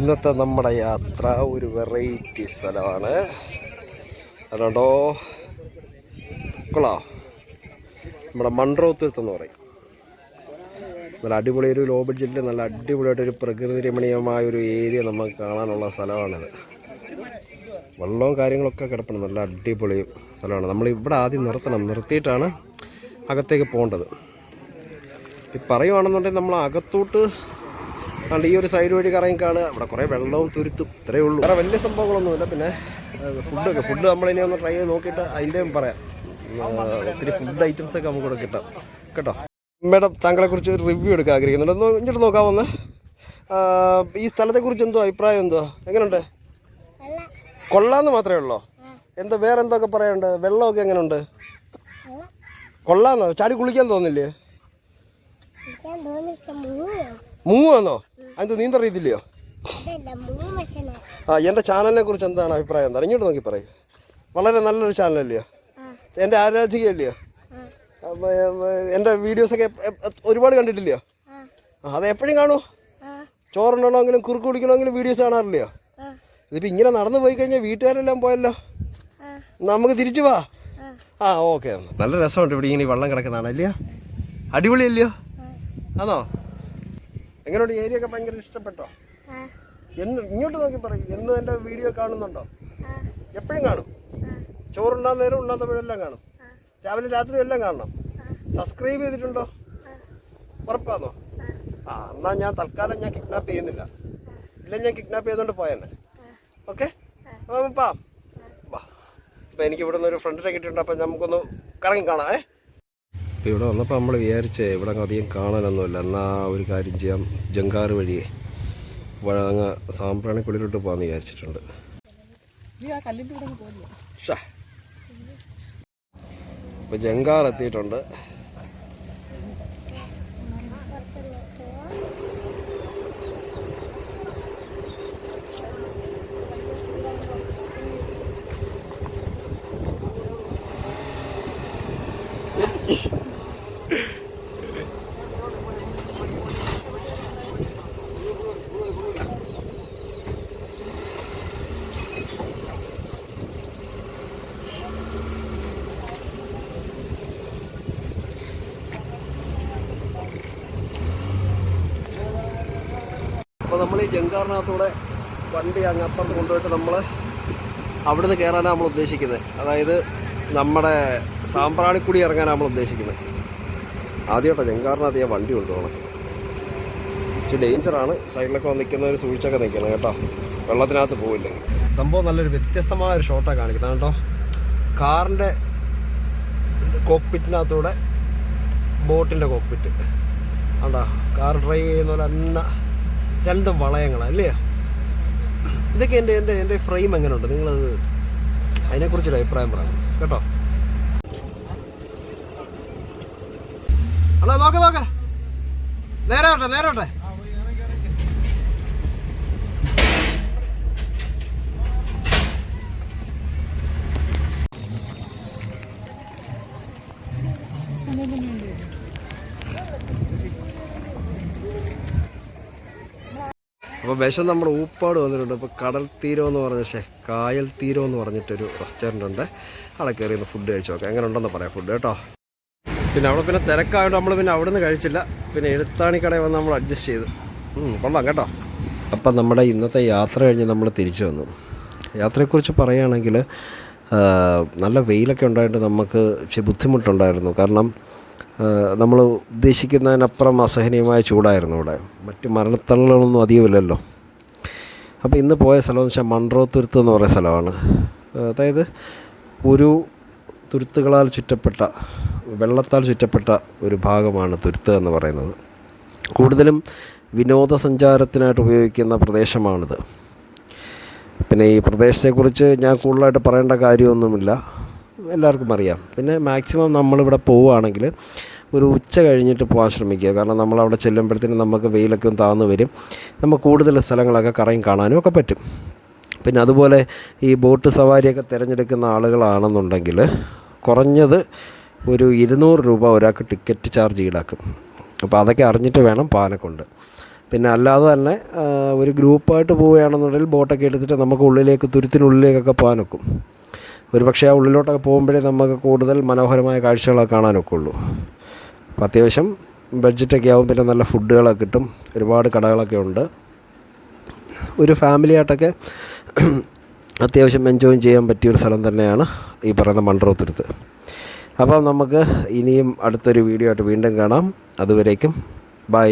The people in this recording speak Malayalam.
ഇന്നത്തെ നമ്മുടെ യാത്ര ഒരു വെറൈറ്റി സ്ഥലമാണ്. അതുകൊണ്ടോ കൊള്ളാം. നമ്മുടെ മൺട്രോത്തുരുത്ത് എന്ന് പറയും. നല്ല അടിപൊളി ഒരു ലോ ബഡ്ജറ്റിൽ നല്ല അടിപൊളിയായിട്ടൊരു പ്രകൃതി രമണീയമായ ഒരു ഏരിയ നമുക്ക് കാണാനുള്ള സ്ഥലമാണിത്. വെള്ളവും കാര്യങ്ങളൊക്കെ കിടപ്പുണ്ട്. നല്ല അടിപൊളി സ്ഥലമാണ്. നമ്മൾ ഇവിടെ ആദ്യം നിർത്തണം. നിർത്തിയിട്ടാണ് അകത്തേക്ക് പോകേണ്ടത്. പറയുവാണെന്നുണ്ടെങ്കിൽ നമ്മൾ അകത്തോട്ട് കണ്ട് ഈ ഒരു സൈഡ് വഴി കറങ്ങി കാണുക. അവിടെ കുറേ വെള്ളവും തുരുത്തും. ഇത്രയേ ഉള്ളൂ. വേറെ വലിയ സംഭവങ്ങളൊന്നുമില്ല. പിന്നെ ഫുഡൊക്കെ ഫുഡ് നമ്മളിനി ഒന്ന് ട്രൈ ചെയ്ത് നോക്കിയിട്ട് അതിന്റെയും പറയാം. ഒത്തിരി ഫുഡ് ഐറ്റംസ് ഒക്കെ നമുക്ക് ഇവിടെ കിട്ടാം. കേട്ടോ? മേഡം താങ്കളെ കുറിച്ച് ഒരു റിവ്യൂ എടുക്കാൻ ആഗ്രഹിക്കുന്നുണ്ട്. ഒന്ന് ഇങ്ങോട്ട് നോക്കാമെന്ന് ഈ സ്ഥലത്തെക്കുറിച്ച് എന്തോ അഭിപ്രായം എന്തോ? എങ്ങനെയുണ്ട് കൊള്ളാന്ന് മാത്രമേ ഉള്ളോ? എന്താ വേറെ എന്തൊക്കെ പറയാനുണ്ട്? വെള്ളമൊക്കെ എങ്ങനെയുണ്ട് കൊള്ളാന്നോ? ചാടി കുളിക്കാൻ തോന്നില്ലേ? മൂവാന്നോ? അത് മനുഷ്യനാ? ആ എന്റെ ചാനലിനെ കുറിച്ച് എന്താണ് അഭിപ്രായം? എന്താണ്? ഇങ്ങോട്ട് നോക്കി പറയൂ. വളരെ നല്ലൊരു ചാനലല്ലയോ? എന്റെ ആരാധികയല്ലയോ? എന്റെ വീഡിയോസൊക്കെ ഒരുപാട് കണ്ടിട്ടില്ലയോ? ആ. അത് എപ്പോഴും കാണൂ. ചോറുണ്ടണമെങ്കിലും കുറുക്ക് കുടിക്കണമെങ്കിലും വീഡിയോസ് കാണാറില്ലയോ? ഇതിപ്പോ ഇതിപ്പോൾ ഇങ്ങനെ നടന്നു പോയി കഴിഞ്ഞാൽ വീട്ടുകാരെല്ലാം പോയല്ലോ. നമുക്ക് തിരിച്ചു വാ. ആ. ഓക്കെ. നല്ല രസമുണ്ട് ഇവിടെ ഇങ്ങനെ വെള്ളം കിടക്കുന്നതാണ് അല്ലയോ? അടിപൊളിയല്ലയോ? ആണോ? എങ്ങനെയുണ്ട് ഏരിയ ഒക്കെ ഭയങ്കര ഇഷ്ടപ്പെട്ടോ? എന്ന് ഇങ്ങോട്ട് നോക്കി പറയും. എന്ന് എന്റെ വീഡിയോ കാണുന്നുണ്ടോ? എപ്പോഴും കാണും. ചോറുണ്ടാകുന്ന നേരം ഉണ്ടാകുമ്പോഴെല്ലാം കാണും. രാവിലെ രാത്രി എല്ലാം കാണണം. സബ്സ്ക്രൈബ് ചെയ്തിട്ടുണ്ടോ? ഉറപ്പാന്നോ? ആ. എന്നാ ഞാൻ തൽക്കാലം ഞാൻ കിഡ്നാപ്പ് ചെയ്യുന്നില്ല. ഇല്ല ഞാൻ കിഡ്നാപ്പ് ചെയ്തുകൊണ്ട് പോയെന്നെ ഓക്കെ? പാ വാ. ഇപ്പം എനിക്ക് ഇവിടെ നിന്ന് ഒരു ഫ്രണ്ടിനെ കിട്ടിയിട്ടുണ്ട്. അപ്പം നമുക്കൊന്ന് കറങ്ങി കാണാം ഏ? ഇവിടെ വന്നപ്പോൾ നമ്മൾ വിചാരിച്ചേ ഇവിടെ അധികം കാണാനൊന്നുമില്ല. എന്നാൽ ഒരു കാര്യം ചെയ്യാം. ജങ്കാറ് വഴിയെ വഴങ്ങ സാമ്പ്രാണിക്കുള്ളിലോട്ട് പോകാമെന്ന് വിചാരിച്ചിട്ടുണ്ട്. അപ്പോൾ ജങ്കാർ എത്തിയിട്ടുണ്ട്. അപ്പോൾ നമ്മൾ ഈ ജങ്കാറിനകത്തൂടെ വണ്ടി അങ്ങ് അപ്പുറത്ത് കൊണ്ടുപോയിട്ട് നമ്മൾ അവിടുന്ന് കയറാനാണ് നമ്മൾ ഉദ്ദേശിക്കുന്നത് അതായത് നമ്മുടെ സാമ്പ്രാണിക്കുടി ഇറങ്ങാനാണ് നമ്മൾ ഉദ്ദേശിക്കുന്നത് ആദ്യമായിട്ടോ ജങ്കാറിനകത്ത് ഞാൻ വണ്ടി കൊണ്ടുപോകണം ഇച്ചിരി ഡേഞ്ചറാണ്. സൈഡിലൊക്കെ നിൽക്കുന്ന ഒരു സൂക്ഷിച്ചൊക്കെ നിൽക്കണം കേട്ടോ. വെള്ളത്തിനകത്ത് പോയില്ലെങ്കിൽ സംഭവം നല്ലൊരു വ്യത്യസ്തമായ ഒരു ഷോട്ടാണ് കാണിക്കുന്നത് കേട്ടോ കാറിന്റെ കോക്പിറ്റിനകത്തൂടെ ബോട്ടിന്റെ കോക്പിറ്റ്. ആണ്ടാ കാർ ഡ്രൈവ് ചെയ്യുന്ന പോലെ തന്നെ രണ്ടും വളയങ്ങളാണ് അല്ലേ? ഇതൊക്കെ എന്റെ എന്റെ എന്റെ ഫ്രെയിം എങ്ങനെയുണ്ട് നിങ്ങളത് അതിനെക്കുറിച്ചൊരു അഭിപ്രായം പറയണം കേട്ടോ? അല്ല നോക്ക് നോക്ക്. നേരെ വട്ടെ നേരെ അപ്പോൾ വിഷം നമ്മുടെ ഊപ്പാട് വന്നിട്ടുണ്ട്. ഇപ്പോൾ കടൽ തീരം എന്ന് പറഞ്ഞ പക്ഷേ കായൽ തീരം എന്ന് പറഞ്ഞിട്ടൊരു റെസ്റ്റോറന്റ് ഉണ്ട്. അവിടെ കയറി ഒന്ന് ഫുഡ് കഴിച്ചു നോക്കാം. എങ്ങനെ ഉണ്ടെന്ന് പറയാം ഫുഡ് കേട്ടോ. പിന്നെ അവിടെ പിന്നെ തിരക്കായതുകൊണ്ട് നമ്മൾ പിന്നെ അവിടെ നിന്ന് കഴിച്ചില്ല. പിന്നെ എഴുത്താണിക്കടയിൽ വന്ന് നമ്മൾ അഡ്ജസ്റ്റ് ചെയ്തു. കൊള്ളാം കേട്ടോ. അപ്പം നമ്മുടെ ഇന്നത്തെ യാത്ര കഴിഞ്ഞ് നമ്മൾ തിരിച്ചു വന്നു. യാത്രയെക്കുറിച്ച് പറയുകയാണെങ്കിൽ നല്ല വെയിലൊക്കെ ഉണ്ടായിട്ട് നമുക്ക് ബുദ്ധിമുട്ടുണ്ടായിരുന്നു. കാരണം നമ്മൾ ഉദ്ദേശിക്കുന്നതിനപ്പുറം അസഹനീയമായ ചൂടായിരുന്നു ഇവിടെ. മറ്റ് മരണത്തണലുകളൊന്നും അധികമില്ലല്ലോ. അപ്പോൾ ഇന്ന് പോയ സ്ഥലം എന്ന് വെച്ചാൽ മൺറോ തുരുത്ത് എന്ന് പറയുന്ന സ്ഥലമാണ്. അതായത് ഒരു തുരുത്തുകളാൽ ചുറ്റപ്പെട്ട വെള്ളത്താൽ ചുറ്റപ്പെട്ട ഒരു ഭാഗമാണ് തുരുത്ത് എന്ന് പറയുന്നത്. കൂടുതലും വിനോദസഞ്ചാരത്തിനായിട്ട് ഉപയോഗിക്കുന്ന പ്രദേശമാണിത്. പിന്നെ ഈ പ്രദേശത്തെക്കുറിച്ച് ഞാൻ കൂടുതലായിട്ട് പറയേണ്ട കാര്യമൊന്നുമില്ല. എല്ലാവർക്കും അറിയാം. പിന്നെ മാക്സിമം നമ്മളിവിടെ പോവുകയാണെങ്കിൽ ഒരു ഉച്ച കഴിഞ്ഞിട്ട് പോകാൻ ശ്രമിക്കുക. കാരണം നമ്മൾ അവിടെ ചെല്ലുമ്പോഴത്തേനും നമുക്ക് വെയിലൊക്കെ താന്ന് വരും. നമുക്ക് കൂടുതൽ സ്ഥലങ്ങളൊക്കെ കറങ്ങി കാണാനും ഒക്കെ പറ്റും. പിന്നെ അതുപോലെ ഈ ബോട്ട് സവാരിയൊക്കെ തിരഞ്ഞെടുക്കുന്ന ആളുകളാണെന്നുണ്ടെങ്കിൽ കുറഞ്ഞത് ഒരു ഇരുന്നൂറ് രൂപ ഒരാൾക്ക് ടിക്കറ്റ് ചാർജ് ഈടാക്കും. അപ്പോൾ അതൊക്കെ അറിഞ്ഞിട്ട് വേണം പാനക്കൊണ്ട് പിന്നെ അല്ലാതെ തന്നെ ഒരു ഗ്രൂപ്പായിട്ട് പോവുകയാണെന്നുണ്ടെങ്കിൽ ബോട്ടൊക്കെ എടുത്തിട്ട് നമുക്ക് ഉള്ളിലേക്ക് തുരുത്തിനുള്ളിലേക്കൊക്കെ പോകാനൊക്കും ഒരു പക്ഷേ ആ ഉള്ളിലോട്ടൊക്കെ പോകുമ്പോഴേ നമുക്ക് കൂടുതൽ മനോഹരമായ കാഴ്ചകളൊക്കെ കാണാനൊക്കെ ഉള്ളൂ. അപ്പോൾ അത്യാവശ്യം ബഡ്ജറ്റൊക്കെ ആവും പിന്നെ നല്ല ഫുഡുകളൊക്കെ കിട്ടും ഒരുപാട് കടകളൊക്കെ ഉണ്ട്. ഒരു ഫാമിലി ആയിട്ടൊക്കെ അത്യാവശ്യം എൻജോയ് ചെയ്യാൻ പറ്റിയ ഒരു സ്ഥലം തന്നെയാണ് ഈ പറയുന്ന മൺറോത്തുരുത്ത് അപ്പം നമുക്ക് ഇനിയും അടുത്തൊരു വീഡിയോ ആയിട്ട് വീണ്ടും കാണാം. അതുവരേക്കും ബൈ.